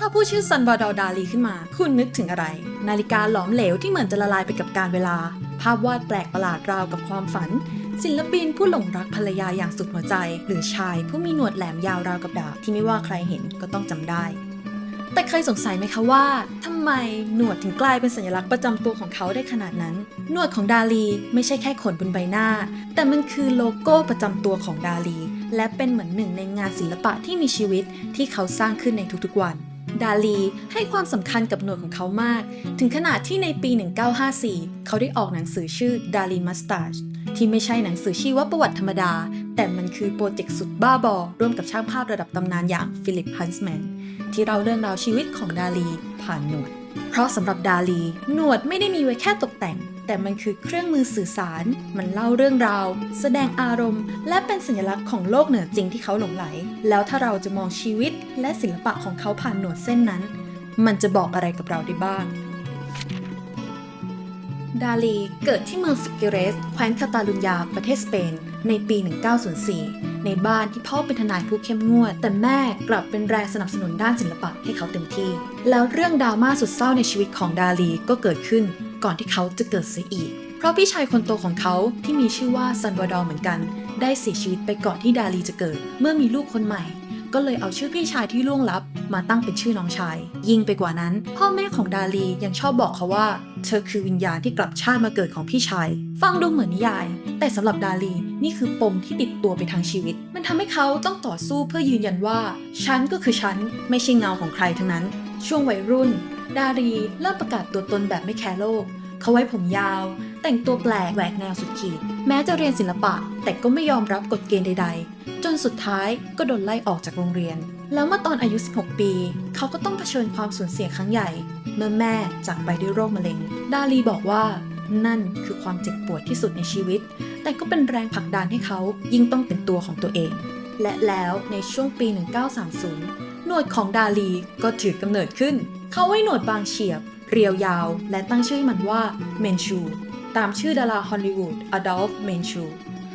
ถ้าพูดชื่อซันวาดอร์ดาลีขึ้นมา คุณนึกถึงอะไร นาฬิกาหลอมเหลวที่เหมือนจะละลายไปกับการเวลา ภาพวาดแปลกประหลาดราวกับความฝัน ศิลปินผู้หลงรักภรรยาอย่างสุดหัวใจ หรือชายผู้มีหนวดแหลมยาวราวกับดาบที่ไม่ว่าใครเห็นก็ต้องจำได้ แต่เคยสงสัยไหมคะว่าทำไมหนวดถึงกลายเป็นสัญลักษณ์ประจำตัวของเขาได้ขนาดนั้น หนวดของดาลีไม่ใช่แค่ขนบนใบหน้า แต่มันคือโลโก้ประจำตัวของดาลี และเป็นเหมือนหนึ่งในงานศิลปะที่มีชีวิตที่เขาสร้างขึ้นในทุกๆวัน ดาลีให้ความสำคัญกับหนวดของเขามาก ถึงขนาดที่ในปี 1954 เขาได้ออกหนังสือชื่อ Dali Mustache ที่ไม่ใช่หนังสือชีวประวัติธรรมดา แต่มันคือโปรเจกต์สุดบ้าบอ ร่วมกับช่างภาพระดับตำนานอย่างฟิลิปฮันส์แมนที่เราเรื่องราวชีวิตของดาลีผ่านหนวด เพราะสำหรับดาลี หนวดไม่ได้มีไว้แค่ตกแต่ง แต่มันคือเครื่องมือสื่อสาร มันเล่าเรื่องราว แสดงอารมณ์ และเป็นสัญลักษณ์ของโลกเหนือจริงที่เขาหลงไหล แล้วถ้าเราจะมองชีวิต และศิลปะของเขาผ่านหนวดเส้นนั้น มันจะบอกอะไรกับเราได้บ้าง ดาลีเกิดที่เมืองฟิกเกเรส แคว้นคาตาลุญญา ประเทศสเปน ในปี 1904 ในบ้านที่พ่อเป็นทนายผู้เข้มงวด แต่แม่กลับเป็นแรงสนับสนุนด้านศิลปะให้เขาเต็มที่ แล้วเรื่องดราม่าสุดเศร้าในชีวิตของดาลีก็เกิดขึ้น ก่อนที่เขาจะเกิดเสียอีก เพราะพี่ชายคนโตของเขาที่มีชื่อว่าซันวาดอร์เหมือนกัน ได้เสียชีวิตไปก่อนที่ดาลีจะเกิด เมื่อมีลูกคนใหม่ ก็เลยเอาชื่อพี่ชายที่ล่วงลับ มาตั้งเป็นชื่อน้องชาย ยิ่งไปกว่านั้น พ่อแม่ของดาลียังชอบบอกเขาว่า เธอคือวิญญาณที่กลับชาติมาเกิดของพี่ชาย ฟังดูเหมือนนิยาย แต่สำหรับดาลีนี่คือปมที่ติดตัวไปทั้งชีวิต มันทำให้เขาต้องต่อสู้เพื่อยืนยันว่าฉันก็คือฉันไม่ใช่เงาของใครทั้งนั้น ช่วงวัยรุ่น ดาลีเริ่มประกาศตัวตนแบบไม่แคร์โลก เขาไว้ผมยาว แต่งตัวแปลกแหวกแนวสุดขีด แม้จะเรียนศิลปะ แต่ก็ไม่ยอมรับกฎเกณฑ์ใด ๆ จนสุดท้ายก็โดนไล่ออกจากโรงเรียน แล้วเมื่อตอนอายุ 16 ปี เขาก็ต้องเผชิญความสูญเสียครั้งใหญ่ เมื่อแม่จากไปด้วยโรคมะเร็ง ดาลีบอกว่านั่นคือความเจ็บปวดที่สุดในชีวิต แต่ก็เป็นแรงผลักดันให้เขายิ่งต้องเป็นตัวของตัวเอง และแล้วในช่วงปี 1930 หนวดของดาลีก็ถือกำเนิดขึ้น เขาไว้หนวดบางเฉียบ เรียวยาว และตั้งชื่อให้มันว่าเมนชู ตามชื่อดาราฮอลลีวูดอดอลฟ์เมนชู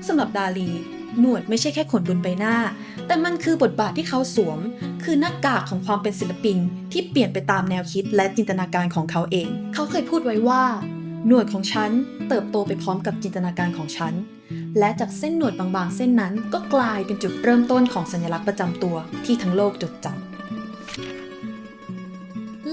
สำหรับดาลี หนวดไม่ใช่แค่ขนบนใบหน้า แต่มันคือบทบาทที่เขาสวม คือหน้ากากของความเป็นศิลปิน ที่เปลี่ยนไปตามแนวคิดและจินตนาการของเขาเอง เขาเคยพูดไว้ว่า หนวดของฉันเติบโตไปพร้อมกับจินตนาการของฉันและจากเส้นหนวดบางๆ เส้นนั้นก็กลายเป็นจุดเริ่มต้นของสัญลักษณ์ประจำตัวที่ทั้งโลกจดจำ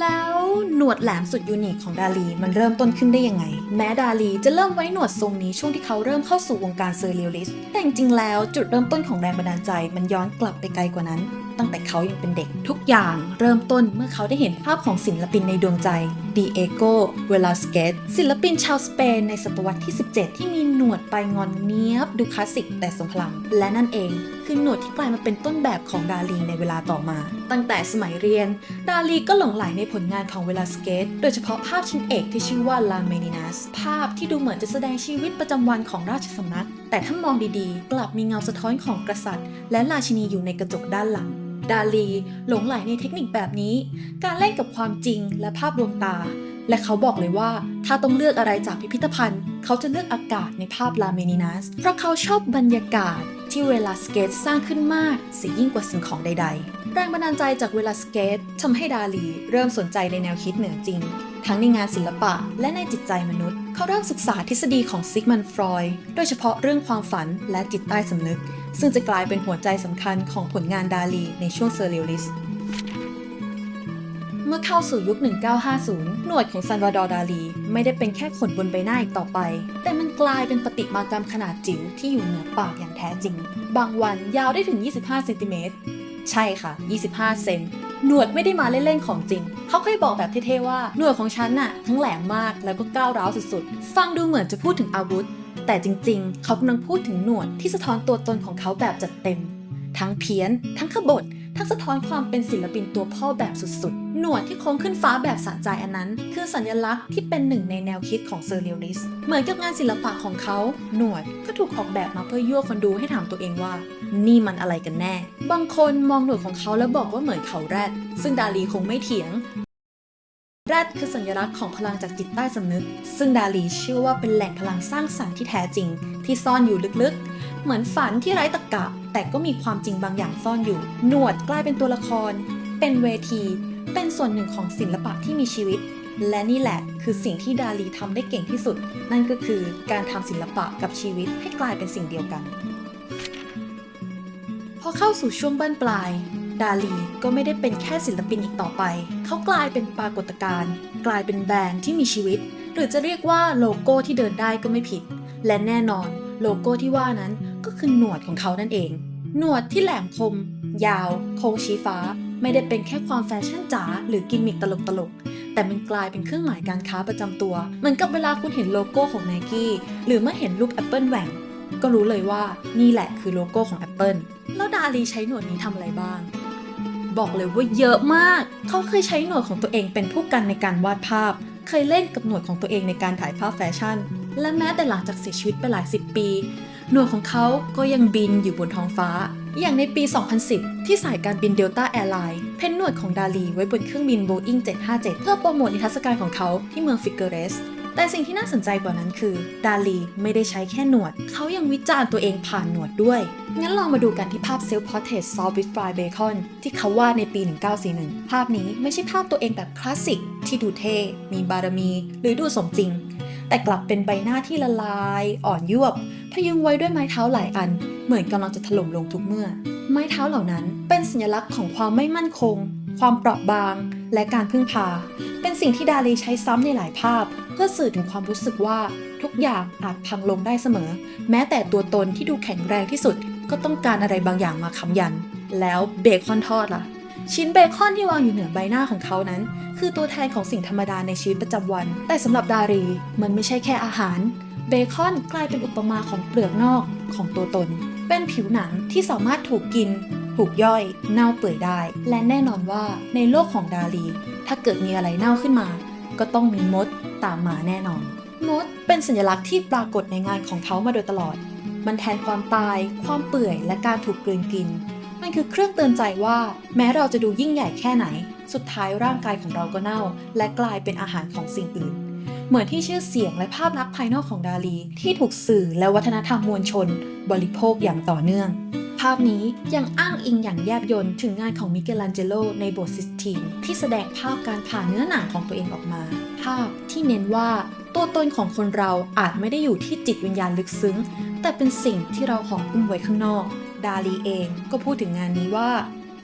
แล้วหนวดแหลมสุดยูนิคของดาลีมันเริ่มต้นขึ้นได้ยังไง แม้ดาลีจะเริ่มไว้หนวดทรงนี้ช่วงที่เขาเริ่มเข้าสู่วงการเซอร์เรียลิสต์แต่จริงๆแล้วจุดเริ่มต้นของแรงบันดาลใจมันย้อนกลับไปไกลกว่านั้น ตั้งแต่เขายังเป็นเด็กทุกอย่างเริ่มต้นเมื่อเขาได้เห็นภาพของศิลปินในดวงใจดีเอโกเวลาสเกตศิลปินชาวสเปนในศตวรรษที่ 17 ที่มีหนวดปลายงอนเนี้ยบดูคลาสสิกแต่ทรงพลัง และนั่นเอง คือหนวดที่กลายมาเป็นต้นแบบของดาลีในเวลาต่อมา ตั้งแต่สมัยเรียน ดาลีก็หลงไหลในผลงานของเวลาสเกต โดยเฉพาะภาพชิ้นเอกที่ชื่อว่าลาเมนินัส ภาพที่ดูเหมือนจะแสดงชีวิตประจำวันของราชสำนัก แต่ถ้ามองดีๆ กลับมีเงาสะท้อนของกษัตริย์ และราชินีอยู่ในกระจกด้านหลังดาลีหลงไหลในเทคนิคแบบนี้ การเล่นกับความจริงและภาพลวงตา และเขาบอกเลยว่าถ้าต้องเลือกอะไรจากพิพิธภัณฑ์ เขาจะเลือกอากาศในภาพลาเมนินัส เพราะเขาชอบบรรยากาศ ที่เวลาสเกตสร้างขึ้นมากเสียยิ่งกว่าสิ่งของใด ๆ แรงบันดาลใจจากเวลาสเกตทำให้ดาลีเริ่มสนใจในแนวคิดเหนือจริง ทั้งในงานศิลปะและในจิตใจมนุษย์ เขาเริ่มศึกษาทฤษฎีของซิกมันฟรอยด์โดยเฉพาะเรื่องความฝันและจิตใต้สำนึก ซึ่งจะกลายเป็นหัวใจสำคัญของผลงานดาลีในช่วงเซอร์เรียลิสต์เมื่อเข้าสู่ยุค 1950 หนวดของซันวาดอร์ดาลี ไม่ได้เป็นแค่ขนบนใบหน้าอีกต่อไป แต่มันกลายเป็นปฏิมากรรมขนาดจิ๋วที่อยู่เหนือปากอย่างแท้จริง บางวันยาวได้ถึง 25เซนติเมตรใช่ค่ะ 25 เซนหนวดไม่ได้มาเล่น ๆ ของจริง เขาเคยบอกแบบเท่ ๆ ว่า หนวดของฉันน่ะ ทั้งแหลมมากแล้วก็ก้าวร้าวสุดๆ ฟังดูเหมือนจะพูดถึงอาวุธ แต่จริง ๆ เขากำลังพูดถึงหนวดที่สะท้อนตัวตนของเขาแบบจัดเต็ม ทั้งเพี้ยน ทั้งขบถ ทั้งสะท้อนความเป็นศิลปินตัวพ่อแบบสุดๆ หนวดที่โค้งขึ้นฟ้าแบบสะใจอันนั้น คือสัญลักษณ์ที่เป็นหนึ่งในแนวคิดของเซอร์เรียลลิสเหมือนกับงานศิลปะของเขา หนวดก็ถูกออกแบบมาเพื่อยั่วคนดูให้ถามตัวเองว่า นี่มันอะไรกันแน่ บางคนมองหนวดของเขาแล้วบอกว่าเหมือนเขาแรด ซึ่งดาลีคงไม่เถียงแรดคือสัญลักษณ์ของพลังจากจิตใต้สำนึก ซึ่งดาลีเชื่อว่าเป็นแหล่งพลังสร้างสรรค์ที่แท้จริง ที่ซ่อนอยู่ลึกๆ เหมือนฝันที่ไร้ตรรกะ แต่ก็มีความจริงบางอย่างซ่อนอยู่ หนวดกลายเป็นตัวละคร เป็นเวที เป็นส่วนหนึ่งของศิลปะที่มีชีวิต และนี่แหละคือสิ่งที่ดาลีทำได้เก่งที่สุด นั่นก็คือการทำศิลปะกับชีวิตให้กลายเป็นสิ่งเดียวกัน พอเข้าสู่ช่วงบั้นปลาย ดาลีก็ไม่ได้เป็นแค่ศิลปินอีกต่อไป เขากลายเป็นปรากฏการณ์กลายเป็นแบรนด์ที่มีชีวิต หรือจะเรียกว่าโลโก้ที่เดินได้ก็ไม่ผิด และแน่นอนโลโก้ที่ว่านั้น ก็คือหนวดของเขานั่นเอง หนวดที่แหลมคม ยาว โค้งชี้ฟ้า ไม่ได้เป็นแค่ความแฟชั่นจ๋าหรือกิมมิคตลกๆแต่มันกลายเป็นเครื่องหมายการค้าประจำตัวเหมือนกับเวลาคุณเห็นโลโก้ของ n นกี้หรือเมื่อเห็นรูป Apple แหว่งก็รู้เลยว่านี่แหละคือโลโก้ของ Apple แล้วดาลีใช้หนวดนี้ทำอะไรบ้าง บอกเลยว่าเยอะมาก เขาเคยใช้หนวดของตัวเองเป็นผู้กันในการวาดภาพ เคยเล่นกับหนวดของตัวเองในการถ่ายภาพแฟชั่น และแม้แต่หลังจากเสียชีวิตไปหลายสิบปี หนวดของเขาก็ยังบินอยู่บนท้องฟ้า อย่างในปี 2010 ที่สายการบินเดลต้าแอร์ไลน์เพ้นหนวดของดาลีไว้บนเครื่องบิน Boeing 757 เพื่อโปรโมทนิทรรศการของเขาที่เมืองฟิกเกอเรสแต่สิ่งที่น่าสนใจกว่านั้นคือ ดาลีไม่ได้ใช้แค่หนวด เขายังวิจารณ์ตัวเองผ่านหนวดด้วย งั้นลองมาดูกันที่ภาพ Self Portrait Solved with Fry Bacon ที่เขาวาดในปี 1941 ภาพนี้ไม่ใช่ภาพตัวเองแบบคลาสสิกที่ดูเท่ มีบารมี หรือดูสมจริง แต่กลับเป็นใบหน้าที่ละลาย อ่อนยวบ พยุงไว้ด้วยไม้เท้าหลายอัน เหมือนกำลังจะถล่มลงทุกเมื่อ ไม้เท้าเหล่านั้นเป็นสัญลักษณ์ของความไม่มั่นคง ความเปราะบาง และการพึ่งพา เป็นสิ่งที่ดาลีใช้ซ้ำในหลายภาพ เพื่อสื่อถึงความรู้สึกว่าทุกอย่างอาจพังลงได้เสมอ แม้แต่ตัวตนที่ดูแข็งแรงที่สุด ก็ต้องการอะไรบางอย่างมาค้ำยัน แล้วเบคอนทอดล่ะ ชิ้นเบคอนที่วางอยู่เหนือใบหน้าของเขานั้น คือตัวแทนของสิ่งธรรมดาในชีวิตประจำวัน แต่สำหรับดารี มันไม่ใช่แค่อาหาร เบคอนกลายเป็นอุปมาของเปลือกนอกของตัวตน เป็นผิวหนังที่สามารถถูกกิน ถูกย่อย เน่าเปื่อยได้ และแน่นอนว่าในโลกของดาลีถ้าเกิดมีอะไรเน่าขึ้นมา ก็ต้องมีมดตามมาแน่นอน มดเป็นสัญลักษณ์ที่ปรากฏในงานของเขามาโดยตลอด มันแทนความตาย ความเปื่อย และการถูกกลืนกิน มันคือเครื่องเตือนใจว่า แม้เราจะดูยิ่งใหญ่แค่ไหน สุดท้ายร่างกายของเราก็เน่า และกลายเป็นอาหารของสิ่งอื่น เหมือนที่ชื่อเสียงและภาพลักษณ์ภายนอกของดาลี ที่ถูกสื่อและวัฒนธรรมมวลชน บริโภคอย่างต่อเนื่อง ภาพนี้ยังอ้างอิงอย่างแยบยลถึงงานของมิเกลันเจโลในโบสถ์ซิสตีนที่แสดงภาพการผ่าเนื้อหนังของตัวเองออกมา ภาพที่เน้นว่าตัวตนของคนเราอาจไม่ได้อยู่ที่จิตวิญญาณลึกซึ้ง แต่เป็นสิ่งที่เราห่อหุ้มไว้ข้างนอก ดาลีเองก็พูดถึงงานนี้ว่า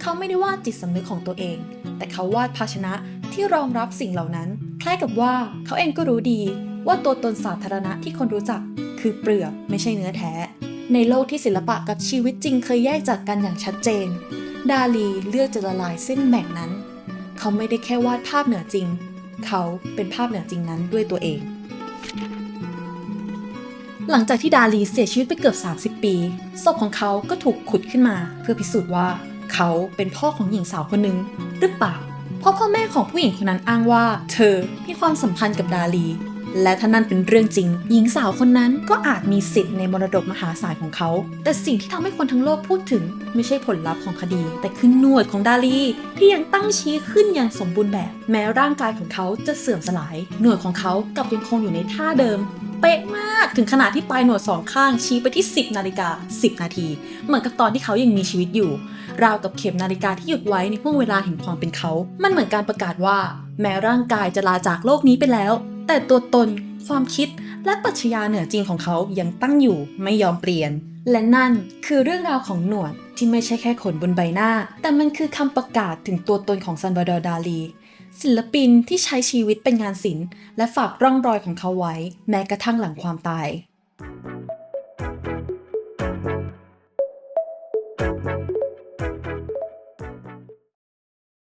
เขาไม่ได้วาดจิตสำนึกของตัวเอง แต่เขาวาดภาชนะที่รองรับสิ่งเหล่านั้น คล้ายกับว่าเขาเองก็รู้ดีว่าตัวตนสาธารณะที่คนรู้จักคือเปลือกไม่ใช่เนื้อแท้ ในโลกที่ศิลปะกับชีวิตจริงเคยแยกจากกันอย่างชัดเจน ดาลีเลือกจะละลายเส้นแบ่งนั้น เขาไม่ได้แค่วาดภาพเหนือจริง เขาเป็นภาพเหนือจริงนั้นด้วยตัวเอง หลังจากที่ดาลีเสียชีวิตไปเกือบ 30 ปี ศพของเขาก็ถูกขุดขึ้นมา เพื่อพิสูจน์ว่าเขาเป็นพ่อของหญิงสาวคนหนึ่งหรือเปล่า เพราะพ่อแม่ของผู้หญิงคนนั้นอ้างว่า เธอมีความสัมพันธ์กับดาลี และถ้านั่นเป็นเรื่องจริง หญิงสาวคนนั้นก็อาจมีสิทธิ์ในมรดกมหาศาลของเขา แต่สิ่งที่ทำให้คนทั้งโลกพูดถึง ไม่ใช่ผลลัพธ์ของคดี แต่คือหนวดของดาลีที่ยังตั้งชี้ขึ้นอย่างสมบูรณ์แบบ แม้ร่างกายของเขาจะเสื่อมสลาย หนวดของเขากลับยังคงอยู่ในท่าเดิม เป๊ะมากถึงขนาดที่ปลายหนวดสองข้างชี้ไปที่ 10 นาฬิกา 10 นาที เหมือนกับตอนที่เขายังมีชีวิตอยู่ ราวกับเข็มนาฬิกาที่หยุดไว้ในห่วงเวลาแห่งความเป็นเขา มันเหมือนการประกาศว่า แม้ร่างกายจะลาจากโลกนี้ไปแล้ว แต่ตัวตน ความคิด และปรัชญาเหนือจริงของเขายังตั้งอยู่ไม่ยอมเปลี่ยน และนั่นคือเรื่องราวของหนวดที่ไม่ใช่แค่ขนบนใบหน้า แต่มันคือคำประกาศถึงตัวตนของซันบาดอร์ดาลี ศิลปินที่ใช้ชีวิตเป็นงานศิลป์ และฝากร่องรอยของเขาไว้ แม้กระทั่งหลังความตาย